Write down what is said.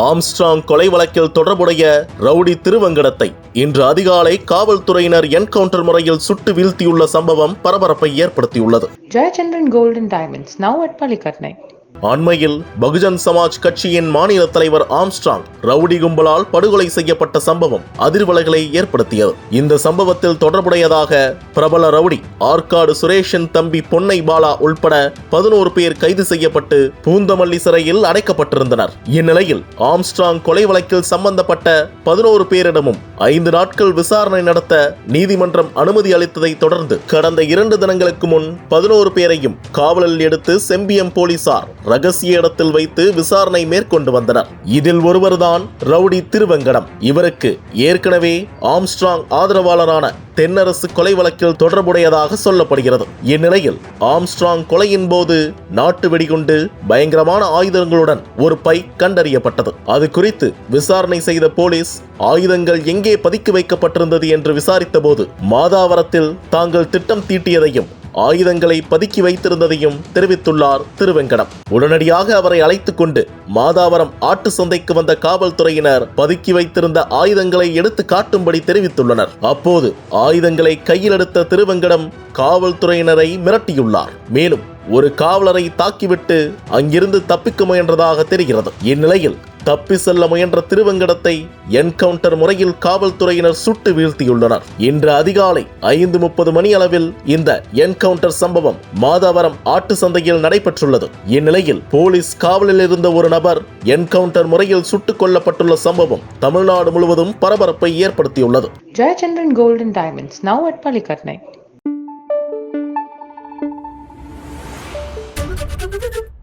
Armstrong கொலை வழக்கில் தொடர்புடைய ரவுடி திருவங்கடத்தை. இன்று அதிகாலை காவல்துறையினர் என்கவுண்டர் முறையில் சுட்டு வீழ்த்தியுள்ள சம்பவம் பரபரப்பை ஏற்படுத்தியுள்ளது. Jayachandran golden diamonds now at at அண்மையில் பகுஜன் சமாஜ் கட்சியின் மாநில தலைவர் ஆம்ஸ்ட்ராங் ரவுடி கும்பலால் படுகொலை செய்யப்பட்ட சம்பவம் அதிர்வலைகளை ஏற்படுத்தியது. இந்த சம்பவத்தில் தொடர்புடையதாக பிரபல ரவுடி ஆற்காடு சுரேஷன் தம்பி பொன்னை பாலா உள்பட பதினோரு பேர் கைது செய்யப்பட்டு பூந்தமல்லி சிறையில் அடைக்கப்பட்டிருந்தனர். இந்நிலையில் ஆம்ஸ்ட்ராங் கொலை வழக்கில் சம்பந்தப்பட்ட பதினோரு பேரிடமும் ஐந்து நாட்கள் விசாரணை நடத்த நீதிமன்றம் அனுமதி அளித்ததை தொடர்ந்து கடந்த இரண்டு தினங்களுக்கு முன் பதினோரு பேரையும் காவலில் எடுத்து செம்பியம் போலீசார் ரகசிய இடத்தில் வைத்து விசாரணை மேற்கொண்டு வந்தனர். இதில் ஒருவர்தான் ரவுடி திருவெங்கடம். இவருக்கு ஏற்கனவே ஆம்ஸ்ட்ராங் ஆதரவாளரான தென்னரசு கொலை வழக்கில் தொடர்புடையதாக சொல்லப்படுகிறது. இந்நிலையில் ஆம்ஸ்ட்ராங் கொலையின் போது நாட்டு வெடிகுண்டு பயங்கரமான ஆயுதங்களுடன் ஒரு பை கண்டறியப்பட்டது. அது குறித்து விசாரணை செய்த போலீஸ் ஆயுதங்கள் எங்கே பதுக்கி வைக்கப்பட்டிருந்தது என்று விசாரித்த போது மாதாவரத்தில் தாங்கள் திட்டம் தீட்டியதையும் ஆயுதங்களை பதுக்கி வைத்திருந்ததையும் தெரிவித்துள்ளார் திருவெங்கடம். உடனடியாக அவரை அழைத்துக் கொண்டு மாதாவரம் ஆட்டு சந்தைக்கு வந்த காவல்துறையினர் பதுக்கி வைத்திருந்த ஆயுதங்களை எடுத்து காட்டும்படி தெரிவித்துள்ளனர். அப்போது ஆயுதங்களை கையில் எடுத்த திருவெங்கடம் காவல்துறையினரை மிரட்டியுள்ளார். மேலும் ஒரு காவலரை தாக்கிவிட்டு அங்கிருந்து தப்பிக்க முயன்றதாக தெரிகிறது. இந்நிலையில் தப்பி செல்ல முயன்ற திருவங்கடத்தை என்கவுண்டர் முறையில் காவல்துறையினர் சுட்டு வீழ்த்தியுள்ளனர். இன்று அதிகாலை ஐந்து முப்பது மணி அளவில் இந்த என்கவுண்டர் சம்பவம் மாதவரம் ஆட்டு சந்தையில் நடைபெற்றுள்ளது. இந்நிலையில் போலீஸ் காவலில் இருந்த ஒரு நபர் என்கவுண்டர் முறையில் சுட்டுக் கொல்லப்பட்டுள்ள சம்பவம் தமிழ்நாடு முழுவதும் பரபரப்பை ஏற்படுத்தியுள்ளது. Jayachandran golden diamonds now at பள்ளிக்கட்னை Thank you.